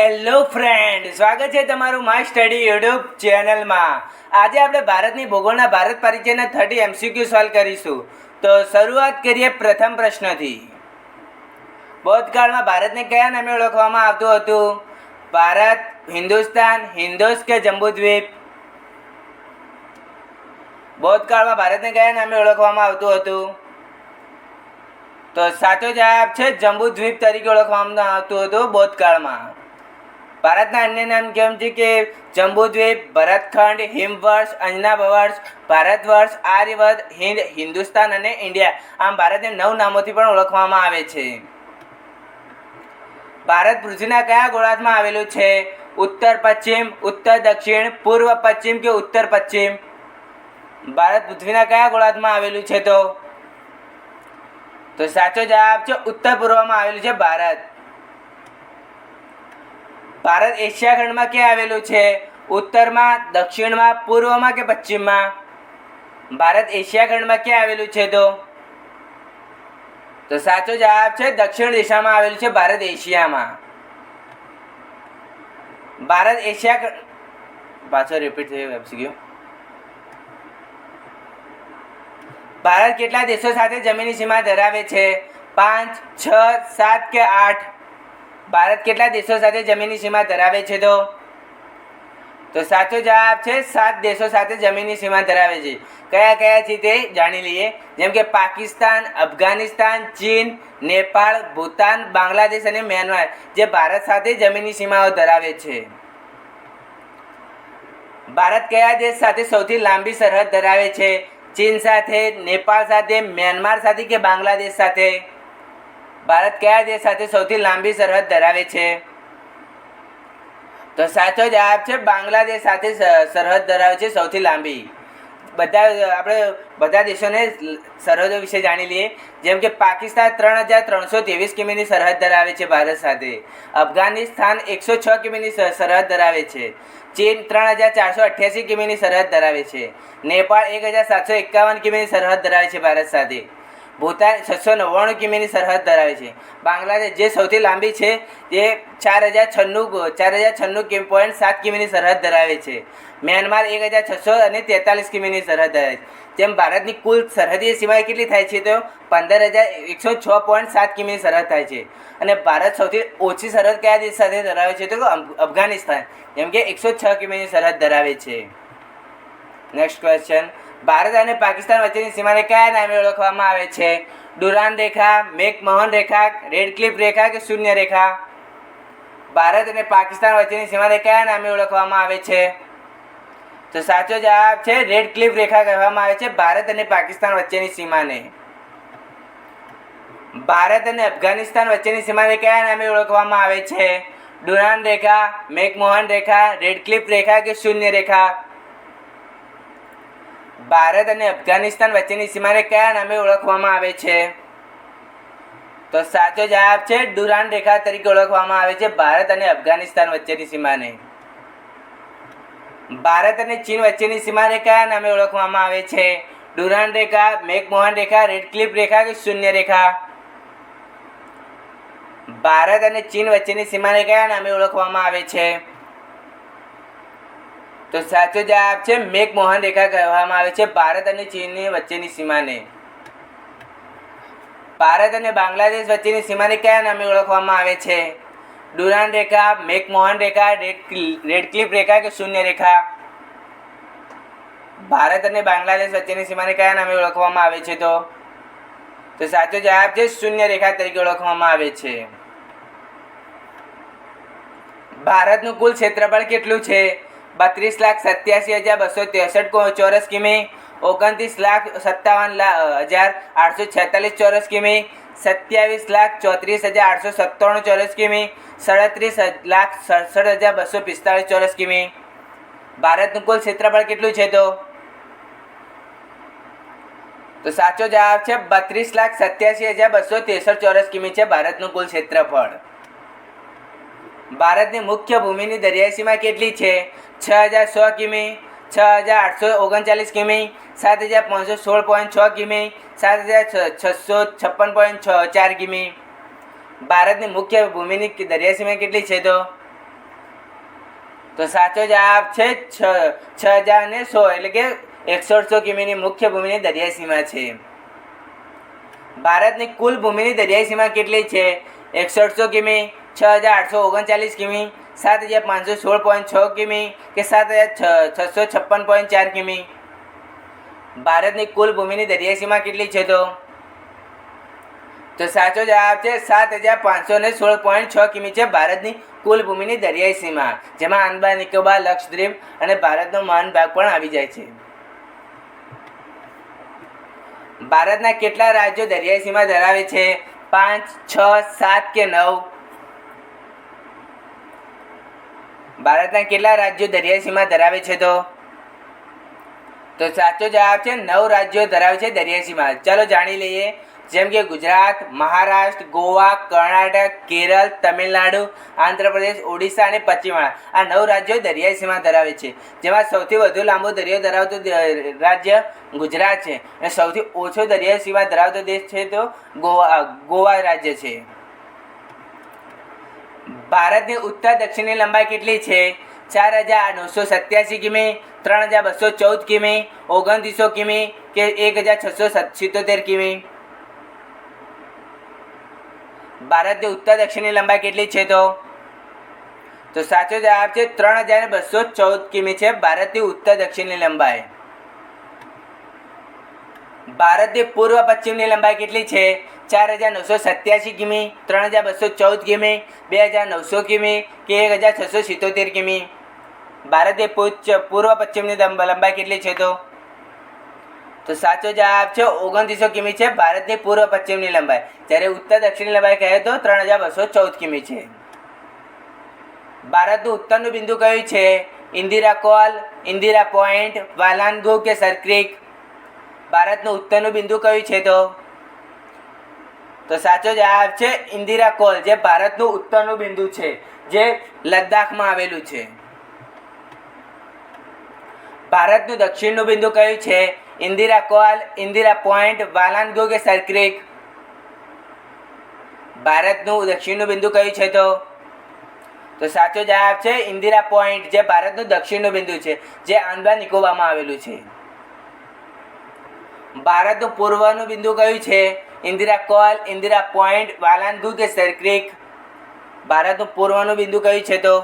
Hello friend સ્વાગત છે તમારું માય સ્ટડી યુટ્યુબ ચેનલમાં આજે આપણે ભારતની ભૂગોળના ભારત પરિચયના થર્ટી એમસીક્યુ સોલ્વ કરીશું. તો શરૂઆત કરીએ પ્રથમ પ્રશ્નથી. બૌદ્ધકાળમાં ભારતને કયા નામે ઓળખવામાં આવતું હતું? ભારત, હિન્દુસ્તાન, હિન્દોસ કે જંબુદ્વીપ? બૌદ્ધકાળમાં ભારતને કયા નામે ઓળખવામાં આવતું હતું? તો સાચો જવાબ છે જંબુદ્વીપ તરીકે ઓળખવામાં આવતું હતું બૌદ્ધકાળમાં ભારતના અન્ય નામ કેમ છે કે જંબુદ્વીપ ભરતખંડ, હિમવર્ષ અંજનાભ ભારતવર્ષ આર્યવર્ત હિન્દ, હિન્દુસ્તાન અને ઇન્ડિયા. આમ ભારતને નવ નામોથી પણ ઓળખવામાં આવે છે. ભારત પૃથ્વીના કયા ગોળાર્ધમાં આવેલું છે? ઉત્તર, પશ્ચિમ, ઉત્તર, દક્ષિણ, પૂર્વ, પશ્ચિમ કે ઉત્તર, પશ્ચિમ? ભારત પૃથ્વીના કયા ગોળાર્ધમાં આવેલું છે તો? તો સાચો જવાબ છે ઉત્તર પૂર્વમાં આવેલું છે ભારત. ભારત એશિયા ખંડમાં ક્યાં આવેલું છે? ઉત્તરમાં, દક્ષિણમાં, પૂર્વમાં કે પશ્ચિમમાં? ભારત એશિયા ખંડમાં ક્યાં આવેલું છે તો? તો સાચો જવાબ છે દક્ષિણ દિશામાં આવેલું છે ભારત એશિયામાં. ભારત એશિયા પાછો રિપીટ થયો એમસીક્યુ ભારત કેટલા દેશો સાથે જમીની સીમા ધરાવે છે? પાંચ, છ, સાત કે આઠ? ભારત કેટલા દેશો સાથે જમીની સીમા ધરાવે છે તો? તો સાચો જવાબ છે સાત દેશો સાથે જમીની સીમા ધરાવે છે. કયા કયા છે તે જાણી લઈએ. જેમ કે પાકિસ્તાન, અફઘાનિસ્તાન, ચીન, નેપાળ, ભૂતાન, બાંગ્લાદેશ અને મ્યાનમાર, જે ભારત સાથે જમીની સીમાઓ ધરાવે છે. ભારત કયા દેશ સાથે સૌથી લાંબી સરહદ ધરાવે છે? ચીન સાથે, નેપાળ સાથે, મ્યાનમાર સાથે કે બાંગ્લાદેશ સાથે? ભારત કયા દેશ સાથે સૌથી લાંબી સરહદ ધરાવે છે? તો સાચો જવાબ છે બાંગ્લાદેશ સાથે સરહદ ધરાવે છે સૌથી લાંબી. બધા, આપણે બધા દેશોને સરહદો વિશે જાણી લઈએ. જેમ કે પાકિસ્તાન ત્રણ હજાર ત્રણસો ત્રેવીસ કિમીની સરહદ ધરાવે છે ભારત સાથે. અફઘાનિસ્તાન એકસો છ કિમીની સરહદ ધરાવે છે. ચીન ત્રણ હજાર ચારસો અઠ્યાસી કિમીની સરહદ ધરાવે છે. નેપાળ એક હજાર સાતસો એકાવન કિમીની સરહદ ધરાવે છે ભારત સાથે. ભૂતાન છસો નવ્વાણું કિમીની સરહદ ધરાવે છે. બાંગ્લાદેશ જે સૌથી લાંબી છે, તે ચાર હજાર છન્નું ચાર હજાર છન્નું પોઈન્ટ સાત કિમીની સરહદ ધરાવે છે. મ્યાનમાર એક હજાર છસો અને તેતાલીસ કિમીની સરહદ ધરાવે છે. તેમ ભારતની કુલ સરહદીય સીમાએ કેટલી થાય છે તો? પંદર હજાર એકસો છ પોઈન્ટ સાત કિમીની સરહદ થાય છે. અને ભારત સૌથી ઓછી સરહદ કયા દેશ સાથે ધરાવે છે તો અફઘાનિસ્તાન? જેમ કે એકસો છ કિમીની સરહદ ધરાવે છે. નેક્સ્ટ ક્વેશ્ચન ભારત અને પાકિસ્તાન વચ્ચેની સીમાને કયા નામે ઓળખવામાં આવે છે? ડુરાન રેખા મેકમોહન રેખા, રેડ ક્લિપ રેખા કે શૂન્ય રેખા? ભારત અને પાકિસ્તાન વચ્ચેની સીમાને કયા નામે ઓળખવામાં આવે છે? તો સાચો જવાબ છે, રેડ ક્લિપ રેખા કહેવામાં આવે છે, ભારત અને પાકિસ્તાન વચ્ચેની સીમાને. ભારત અને અફઘાનિસ્તાન વચ્ચેની સીમાને કયા નામે ઓળખવામાં આવે છે? ડુરાન રેખા મેકમોહન રેખા, રેડ ક્લિપ રેખા કે શૂન્ય રેખા? ભારત અને અફઘાનિસ્તાન વચ્ચેની સીમાને કયા નામે ઓળખવામાં આવે છે? તો સાચો જવાબ છે ડુરાન રેખા તરીકે ઓળખવામાં આવે છે ભારત અને અફઘાનિસ્તાન વચ્ચેની સીમાને. ભારત અને ચીન વચ્ચેની સીમાને કયા નામે ઓળખવામાં આવે છે? ડુરાન રેખા મેકમોહન રેખા, રેડ ક્લિપ રેખા કે શૂન્ય રેખા? ભારત અને ચીન વચ્ચેની સીમાને કયા નામે ઓળખવામાં આવે છે? તો સાચો જવાબ છે મેકમોહન રેખા કહેવામાં આવે છે. ભારત અને ચીનની વચ્ચેની સીમાને. ભારત અને બાંગ્લાદેશ વચ્ચેની સીમાને કયા નામે ઓળખવામાં આવે છે? ડુરાન રેખા મેકમોહન રેખા, રેડ રેડ ક્લિપ રેખા કે શૂન્ય રેખા? ભારત અને બાંગ્લાદેશ વચ્ચેની સીમાને કયા નામે ઓળખવામાં આવે છે તો? તો સાચો જવાબ છે શૂન્ય રેખા તરીકે ઓળખવામાં આવે છે. ભારતનું કુલ ક્ષેત્રફળ કેટલું છે? બત્રીસ લાખ સત્યાસી હજાર બસો ત્રેસઠ ચોરસ કિમી. ઓગણત્રીસ લાખ સત્તાવન હજાર આઠસો છેતાલીસ ચોરસ કિમી. સત્યાવીસ લાખ ચોત્રીસ હજાર આઠસો સત્તાણું ચોરસ કિમી. સાડત્રીસ લાખ સડસઠ હજાર બસો પિસ્તાળીસ ચોરસ કિમી. ભારતનું કુલ ક્ષેત્રફળ કેટલું છે તો? તો સાચો જવાબ છે બત્રીસ લાખ સત્યાસી હજાર બસો ત્રેસઠ ચોરસ કિમી છે ભારતનું કુલ ક્ષેત્રફળ. ભારતની મુખ્ય ભૂમિની દરિયાઈ સીમા કેટલી છે? છ હજાર સો કિમી, છ હજાર આઠસો ઓગણચાલીસ કિમી, સાત હજાર પાંચસો સોળ પોઈન્ટ છ કિમી, સાત હજાર છસો છપ્પન પોઈન્ટ છ ચાર કિમી. ભારતની મુખ્ય ભૂમિની દરિયાઈ સીમા કેટલી છે તો? તો સાચો જવાબ છે છ છ હજાર ને સો, એટલે કે એકસોઠસો કિમીની મુખ્ય ભૂમિની દરિયાઈ સીમા છે. ભારતની કુલ ભૂમિની દરિયાઈ સીમા કેટલી છે? એકસઠસો કિમી છ હજાર આઠસો ઓગણચાલીસ કિમી, સાત હજાર પાંચસો સોળ પોઈન્ટ છ કિમી કે સાત હજાર છસો છપ્પન પોઈન્ટ ચાર કિમી. ભારતની કુલ ભૂમિની દરિયાઈ સીમા કેટલી છે તો? તો સાચો જવાબ છે સાત હજાર પાંચસો ને સોળ પોઈન્ટ છ કિમી છે ભારતની કુલ ભૂમિની દરિયાઈ સીમા જેમાં આંદામાન નિકોબાર, લક્ષદ્વીપ અને ભારતનો મહાન ભાગ પણ આવી જાય છે. ભારતના કેટલા રાજ્યો દરિયાઈ સીમા ધરાવે છે? પાંચ, છ, સાત કે નવ? ભારતના કેટલા રાજ્યો દરિયાઈ સીમા ધરાવે છે તો? તો સાચો જવાબ છે નવ રાજ્યો ધરાવે છે દરિયાઈ સીમા ચાલો જાણી લઈએ. જેમ કે ગુજરાત, મહારાષ્ટ્ર, ગોવા, કર્ણાટક, કેરળ, તમિલનાડુ, આંધ્રપ્રદેશ, ઓડિશા અને પશ્ચિમ આ નવ રાજ્યો દરિયાઈ સીમા ધરાવે છે. જેમાં સૌથી વધુ લાંબો દરિયો ધરાવતો રાજ્ય ગુજરાત છે. અને સૌથી ઓછો દરિયાઈ સીમા ધરાવતો દેશ છે તો ગોવા ગોવા રાજ્ય છે. ભારતની ઉત્તર દક્ષિણની લંબાઈ કેટલી છે? ચાર હજાર નવસો સત્યાસી કિમી, ત્રણ હજાર બસો ચૌદ કિમી, ઓગણત્રીસો કિમી કે એક હજાર છસો સિત્તોતેર કિમી? ભારતની ઉત્તર દક્ષિણની લંબાઈ કેટલી છે તો? તો સાચો જવાબ છે ત્રણ હજાર બસો ચૌદ કિમી છે ભારતની ઉત્તર દક્ષિણની લંબાઈ. ભારતની પૂર્વ પશ્ચિમની લંબાઈ કેટલી છે? ચાર હજાર નવસો સત્યાસી કિમી, ત્રણ હજાર બસો ચૌદ કિમી, બે હજાર નવસો કિમી કે એક હજાર છસો સિત્તોતેર કિમી? ભારતની પૂર્વ પશ્ચિમની લંબાઈ કેટલી છે તો? તો સાચો જવાબ છે ઓગણત્રીસો કિમી છે ભારતની પૂર્વ પશ્ચિમની લંબાઈ. જ્યારે ઉત્તર દક્ષિણની લંબાઈ કહે તો ત્રણ હજાર બસો ચૌદ કિમી છે. ભારતનું ઉત્તરનું બિંદુ કયું છે? ઇન્દિરા કોલ, ઇન્દિરા પોઈન્ટ વાલાનગુ કે સરક્રિક? ભારતનું ઉત્તરનું બિંદુ કયું છે તો? તો સાચો જવાબ છે ઇન્દિરા કોલ, જે ભારતનું ઉત્તરનું બિંદુ છે, જે લદ્દાખમાં આવેલું છે. ભારતનું દક્ષિણનું બિંદુ કયું છે? ઇન્દિરા કોલ, ઇન્દિરા પોઈન્ટ વાલાનગુ કે સરક્રિક ભારતનું દક્ષિણનું બિંદુ કયું છે તો? તો સાચો જવાબ છે ઇન્દિરા પોઈન્ટ, જે ભારતનું દક્ષિણનું બિંદુ છે, જે આંદા નિકોબારમાં આવેલું છે. ભારતનું પૂર્વનું બિંદુ કયું છે? ઇન્દિરા કોલ, ઇન્દિરા પોઈન્ટ વાલાનગુ કે સરક્રિક? ભારતનું પૂર્વનું બિંદુ કયું છે તો?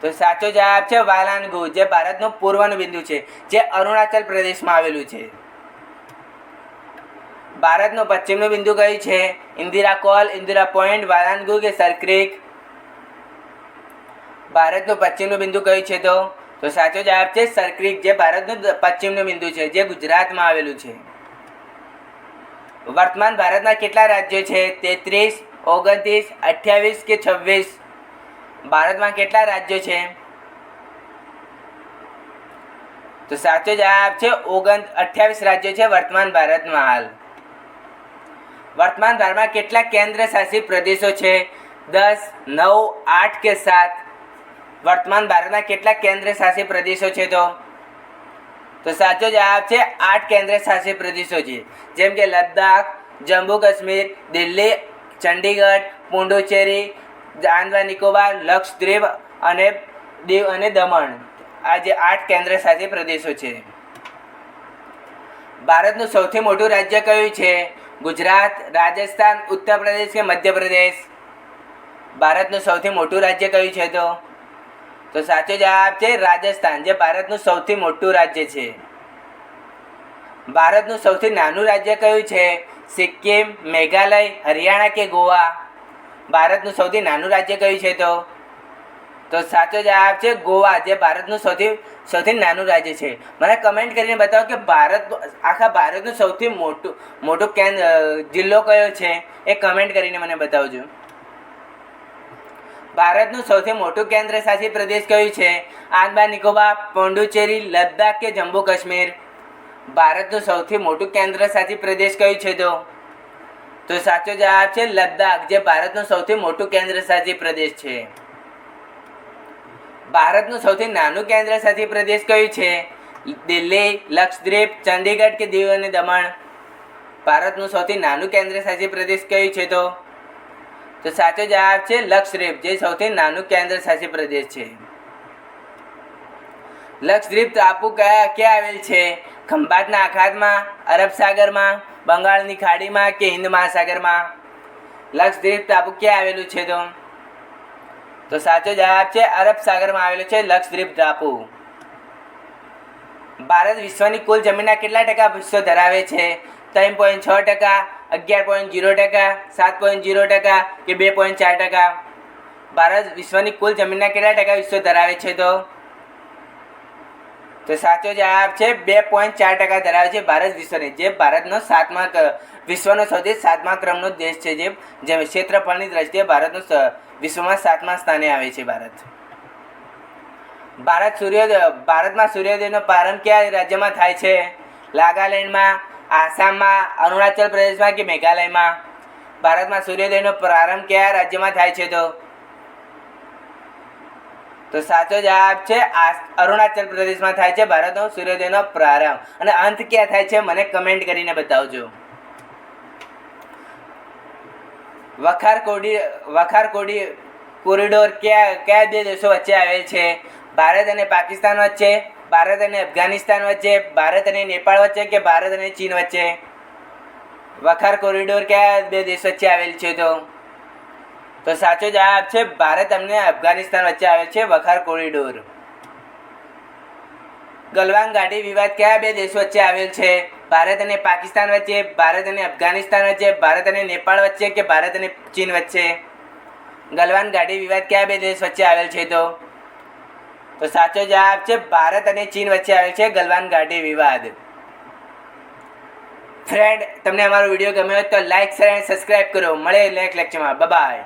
તો સાચો જવાબ છે વાલાનગુ જે ભારતનું પૂર્વનું બિંદુ છે, જે અરુણાચલ પ્રદેશમાં આવેલું છે. ભારતનું પશ્ચિમનું બિંદુ કયું છે? ઇન્દિરા કોલ, ઇન્દિરા પોઈન્ટ વાલાનગુ કે સરક્રિક? ભારતનું પશ્ચિમનું બિંદુ કયું છે તો? તો સાચો જવાબ છે સરક્રિક જે ભારતનું પશ્ચિમનું બિંદુ છે, જે ગુજરાતમાં આવેલું છે. વર્તમાન ભારતના કેટલા રાજ્યો છે? તેત્રીસ, ઓગણત્રીસ, અઠ્યાવીસ કે છવ્વીસ? ભારતમાં કેટલા રાજ્યો છે? તો સાચો જવાબ છે ઓગણ, અઠ્યાવીસ રાજ્યો છે વર્તમાન ભારતમાં હાલ. વર્તમાન ભારતમાં કેટલા કેન્દ્ર શાસિત પ્રદેશો છે? દસ, નવ, આઠ કે સાત? વર્તમાન ભારતના કેટલા કેન્દ્ર શાસિત પ્રદેશો છે તો? તો સાચો જવાબ છે આઠ કેન્દ્ર શાસિત પ્રદેશો છે. જેમ કે લદ્દાખ, જમ્મુ કાશ્મીર, દિલ્હી, ચંડીગઢ, પુંડુચેરી આંદામાન નિકોબાર, લક્ષદ્વીપ અને દીવ અને દમણ. આ જે આઠ કેન્દ્ર શાસિત પ્રદેશો છે. ભારતનું સૌથી મોટું રાજ્ય કયું છે? ગુજરાત, રાજસ્થાન, ઉત્તર પ્રદેશ કે મધ્યપ્રદેશ ભારતનું સૌથી મોટું રાજ્ય કયું છે તો? તો સાચો જવાબ છે રાજસ્થાન, જે ભારતનું સૌથી મોટું રાજ્ય છે. ભારતનું સૌથી નાનું રાજ્ય કયું છે? સિક્કિમ, મેઘાલય, હરિયાણા કે ગોવા? ભારતનું સૌથી નાનું રાજ્ય કયું છે તો? તો સાચો જવાબ છે ગોવા, જે ભારતનું સૌથી સૌથી નાનું રાજ્ય છે. મને કમેન્ટ કરીને બતાવો કે ભારત, આખા ભારતનું સૌથી મોટું મોટું કેન્દ્ર જિલ્લો કયો છે? એ કમેન્ટ કરીને મને બતાવજો. ભારતનું સૌથી મોટું કેન્દ્ર શાસિત પ્રદેશ કયું છે? આંદામાન નિકોબાર, પોંડુચેરી, લદ્દાખ કે જમ્મુ કાશ્મીર? ભારતનું સૌથી મોટું કેન્દ્ર શાસિત પ્રદેશ કયું છે તો? તો સાચો જવાબ છે લદ્દાખ, જે ભારતનું સૌથી મોટું કેન્દ્ર શાસિત પ્રદેશ છે. ભારતનું સૌથી નાનું કેન્દ્ર શાસિત પ્રદેશ કયું છે? દિલ્હી, લક્ષદ્વીપ, ચંદીગઢ કે દીવ અને દમણ? ભારતનું સૌથી નાનું કેન્દ્ર શાસિત પ્રદેશ કયું છે તો? તો સાચો જવાબ છે લક્ષદ્વીપ, જે સૌથી નાનું કેન્દ્ર શાસિત પ્રદેશ છે. લક્ષદ્વીપ ટાપુ કયા ક્યાં આવેલ છે? ખંભાતના અખાતમાં અરબ સાગરમાં, બંગાળની ખાડીમાં કે હિન્દ મહાસાગરમાં? લક્ષદ્વીપ ટાપુ ક્યાં આવેલું છે તો? તો સાચો જવાબ છે અરબ સાગરમાં આવેલું છે લક્ષદ્વીપ ટાપુ ભારત વિશ્વની કુલ જમીનના કેટલા ટકા હિસ્સો ધરાવે છે? ત્રણ પોઈન્ટ છ ટકા અગિયાર પોઈન્ટ જીરો ટકા, સાત પોઈન્ટ જીરો ટકા કે બે પોઈન્ટ ચાર ટકા? ભારત વિશ્વની કુલ જમીનના કેટલા ટકા હિસ્સો ધરાવે છે તો? તો સાચો જવાબ છે બે પોઈન્ટ ચાર ટકા ધરાવે છે ભારત વિશ્વની, જે ભારતનો સાતમા વિશ્વનો સૌથી સાતમા ક્રમનો દેશ છે જે જે ક્ષેત્રફળની દ્રષ્ટિએ ભારતનો વિશ્વમાં સાતમા સ્થાને આવે છે ભારત. ભારત સૂર્યોદય, ભારતમાં સૂર્યોદયનો પ્રારંભ કયા રાજ્યમાં થાય છે? નાગાલેન્ડમાં આસામમાં, અરુણાચલ પ્રદેશમાં કે મેઘાલયમાં? ભારતમાં સૂર્યોદયનો પ્રારંભ કયા રાજ્યમાં થાય છે તો? તો સાચો જવાબ છે અરુણાચલ પ્રદેશમાં થાય છે ભારતનો સૂર્યોદયનો પ્રારંભ. અને અંત ક્યાં થાય છે મને કમેન્ટ કરીને બતાવજો. વખાર કોડી વખાર કોડી કોરિડોર કયા કયા બે દેશો વચ્ચે આવેલ છે? ભારત અને પાકિસ્તાન વચ્ચે? ભારત અને અફઘાનિસ્તાન વચ્ચે, ભારત અને નેપાળ વચ્ચે કે ભારત અને ચીન વચ્ચે? વખાર કોરિડોર કયા બે દેશ વચ્ચે આવેલ છે તો? તો સાચો જવાબ છે ભારત અને અફઘાનિસ્તાન વચ્ચે આવેલ છે વખાર કોરિડોર ગલવાન ઘાટી વિવાદ કયા બે દેશો વચ્ચે આવેલ છે? ભારત અને પાકિસ્તાન વચ્ચે, ભારત અને અફઘાનિસ્તાન વચ્ચે, ભારત અને નેપાળ વચ્ચે કે ભારત અને ચીન વચ્ચે? ગલવાન ઘાટી વિવાદ કયા બે દેશ વચ્ચે આવેલ છે તો? તો સાચો જવાબ છે, ભારત અને ચીન વચ્ચે આવેલ છે ગલવાન ઘાટી વિવાદ. ફ્રેન્ડ તમને અમારો વીડિયો ગમ્યો હોય તો લાઈક શેર અને સબસ્ક્રાઈબ કરો. મળે નેક્સ્ટ લેક્ચરમાં બાય